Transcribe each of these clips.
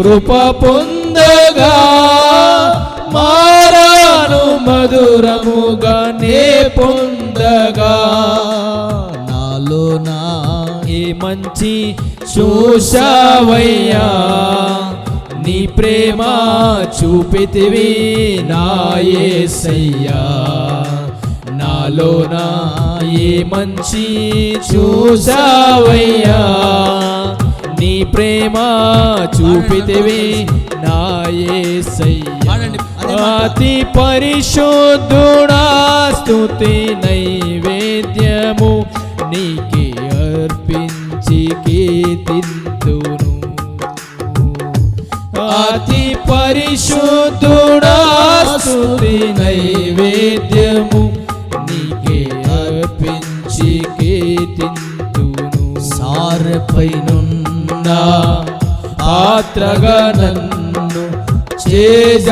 కృప పొందగా మారాను మధురముగా నే పొందగా. నాలో నా ఏ మంచి చూశావయ్యా? నీ ప్రేమ చూపితివి నా యేసయ్యా నాలో నా ఏ మంచి చూసావయ్యా నీ ప్రేమ చూపితివి నా యేసయ్యా పాడండి. అదే మాట. అతి పరిశుద్ధుడా స్తుతి నైవేద్యము నీకే అర్పించి కీర్తింతును అతి పరిశుద్ధుడా స్తుతి నైవేద్యము నీకే అర్పించి కీర్తింతును సారపైనున్న నా పాత్రగా నన్ను చేజారిపోనివ్వక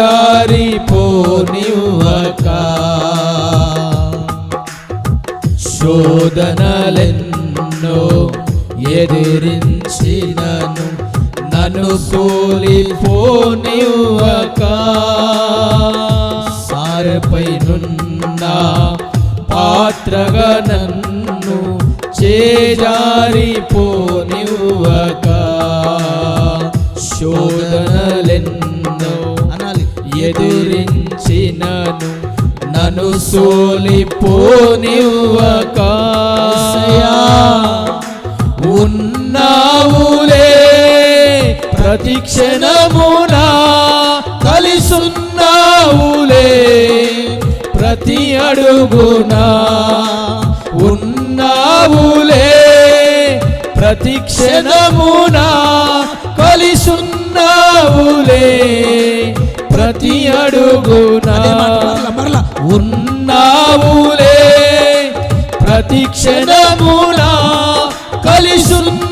శోధనలెన్నో ఎదిరించినను నన్ను కూలిపోనివ్వక సారపైనున్న పాత్రగా నన్ను చేజారిపోనివ్వక ఎదురించినను నన్ను సోలిపోనివ్వక. ఉన్నావులే ప్రతి క్షణమునా కలిసున్నావులే ప్రతి అడుగునా ఉన్నావులే ప్రతి క్షణమునా కలిసున్నావులే ప్రతి అడుగునా ఉన్నావులే. ప్రతి క్షణమునా కలిసున్నావులే.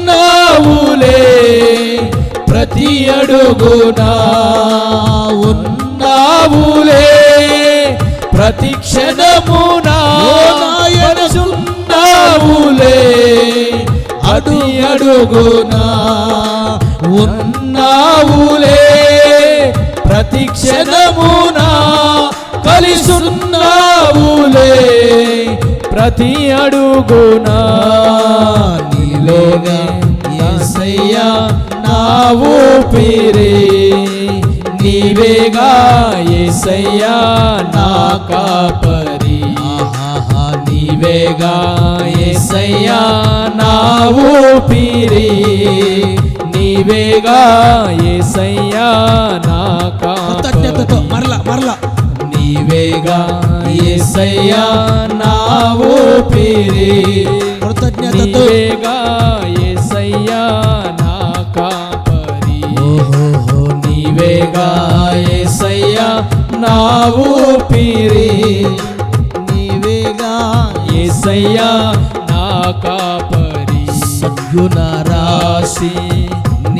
ప్రతి అడుగునా ఉన్నావులే. ప్రతి క్షణమునా కలిసున్నావులే. అటు అడుగునా ఉన్నావులే ప్రతి క్షణమునా కలిసున్నావులే. ప్రతి అడుగునా నీలోనే యేసయ్యా నా ఊపిరి. నీవేగా యేసయ్యా నా కాపరి. నీవేగా యేసయ్యా నా ఊపిరి. నీవేగా యేసయ్యా నా కృతజ్ఞతతో మరలా మరలా. నీవేగా యేసయ్యా నా ఊపిరి కృతజ్ఞతతో. నీవేగా యేసయ్యా నా కాపరి. ఓహో. నీవేగా యేసయ్యా నా ఊపిరి నీవేగా యేసయ్యా నా కాపరి. సద్గుణ రాశి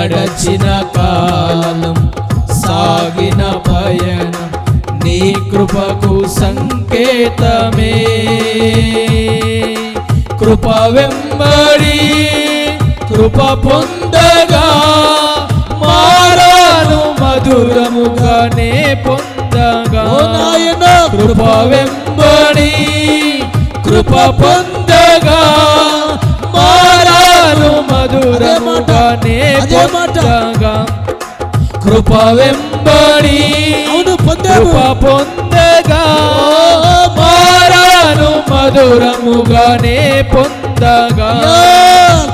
గడచిన కాలం సాగిన పయనం నీ కృపకు సంకేతమే. కృప వెంబడి కృప పొందగా మారాను మధురముగానే పొందగా. నాయన కృప వెంబడి కృప పొందగా పొందగా కృప వెంబడి అవును పొందాము. కృప పొందగా మారాను మధురముగానే పొందగా.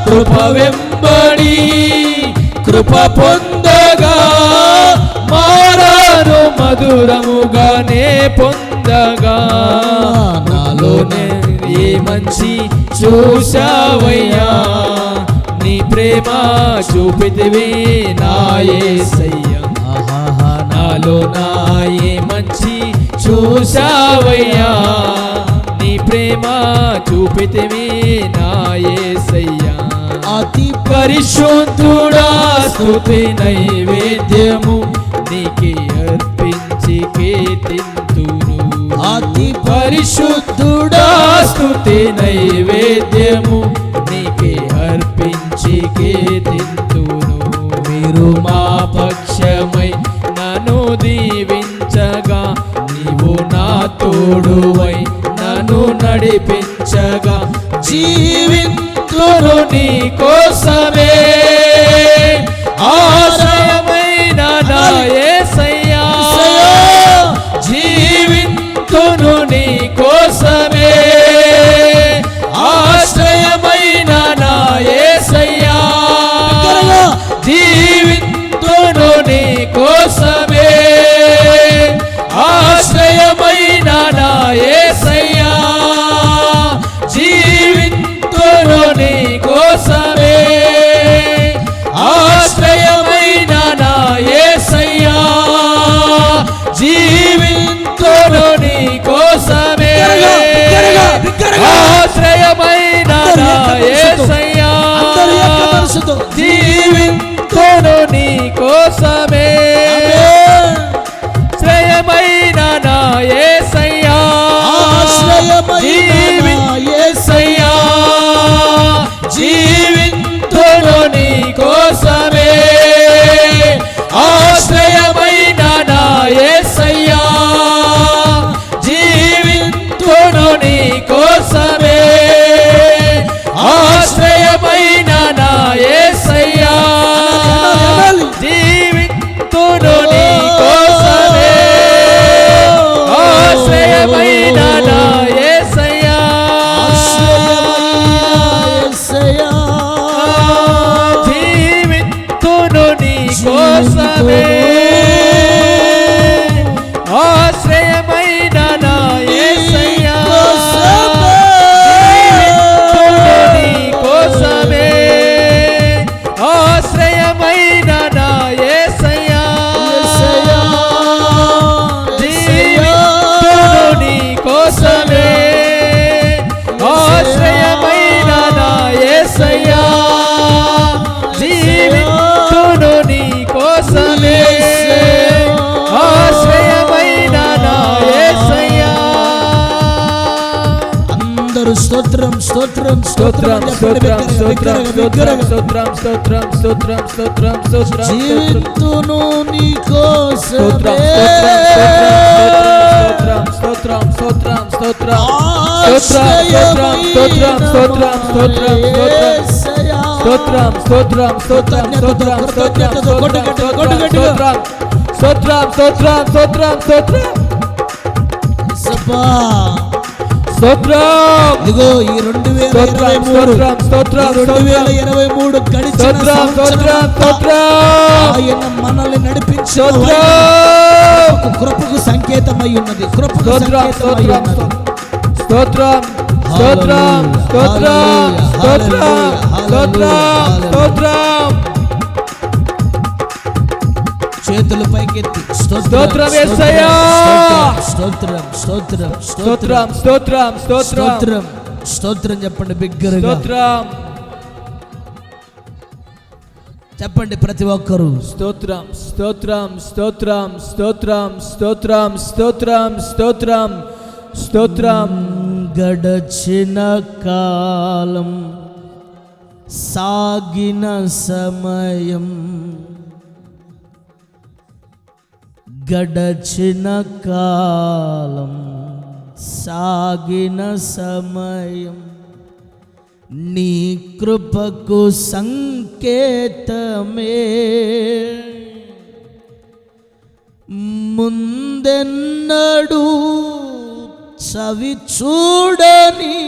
కృప వెంబడి కృప పొందగా మారాను మధురముగానే పొందగా. నాలోనే ఏ మంచి చూశావయ్యా. ప్రేమ చూపితివి నాయే సయ్యా నాలో నాయే మంచి చూసావయ్యా నీ ప్రేమ చూపితివి నాయే సయ్యా అతి పరిశుద్ధుడా స్తుతి నైవేద్యము నీకే అర్పించి కీర్తింతును. అతి పరిశుద్ధుడా స్తుతి నైవేద్యము తోడువై నన్ను నడిపించగా జీవితులు నీ కోసమే. জীবিত। స్తోత్రం స్తోత్రం స్తోత్రం స్తోత్రం స్తోత్రం స్తోత్రం స్తోత్రం స్తోత్రం స్తోత్రం స్తోత్రం స్తోత్రం జీవితును నీ స్తోత్రం కోసమే స్తోత్రం స్తోత్రం స్తోత్రం ఆశ్రయమైన స్తోత్రం స్తోత్రం యేసయ్యా. స్తోత్రం స్తోత్రం స్తోత్రం స్తోత్రం స్తోత్రం స్తోత్రం స్తోత్రం స్తోత్రం స్తోత్రం స్తోత్రం స్తోత్రం యేసప్పా. స్తోత్రం. ఇదిగో ఈ రెండు వేల ఇరవై మూడు. స్తోత్రం రెండు వేల ఇరవై మూడు గడిచిన ఆయన మనల్ని స్తోత్రం. కృపకు సంకేతమై ఉన్నది కృపకు స్తోత్రం స్తోత్రం స్తోత్రం స్తోత్రం స్తోత్రం స్తోత్రం స్తోత్రం. చేతులు పైకెత్తి స్తోత్రం యేసయ్యా. స్తోత్రం స్తోత్రం స్తోత్రం స్తోత్రం స్తోత్రం స్తోత్రం స్తోత్రం చెప్పండి బిగ్గరగా స్తోత్రం చెప్పండి ప్రతి ఒక్కరు స్తోత్రం స్తోత్రం స్తోత్రం స్తోత్రం స్తోత్రం స్తోత్రం స్తోత్రం స్తోత్రం గడచిన కాలం సాగిన సమయం గడచిన కాలం సాగిన సమయం. నీ కృపకు సంకేతమే. ముందెన్నడు చవి చూడని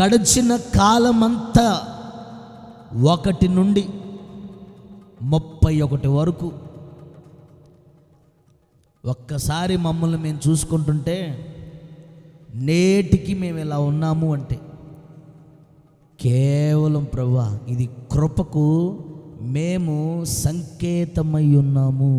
గడిచిన కాలమంతా ఒకటి నుండి ముప్పై ఒకటి వరకు. ఒక్కసారి మమ్మల్ని మేము చూసుకుంటుంటే నేటికి మేము ఇలా ఉన్నాము అంటే కేవలం ప్రభా ఇది కృపకు మేము సంకేతమై ఉన్నాము.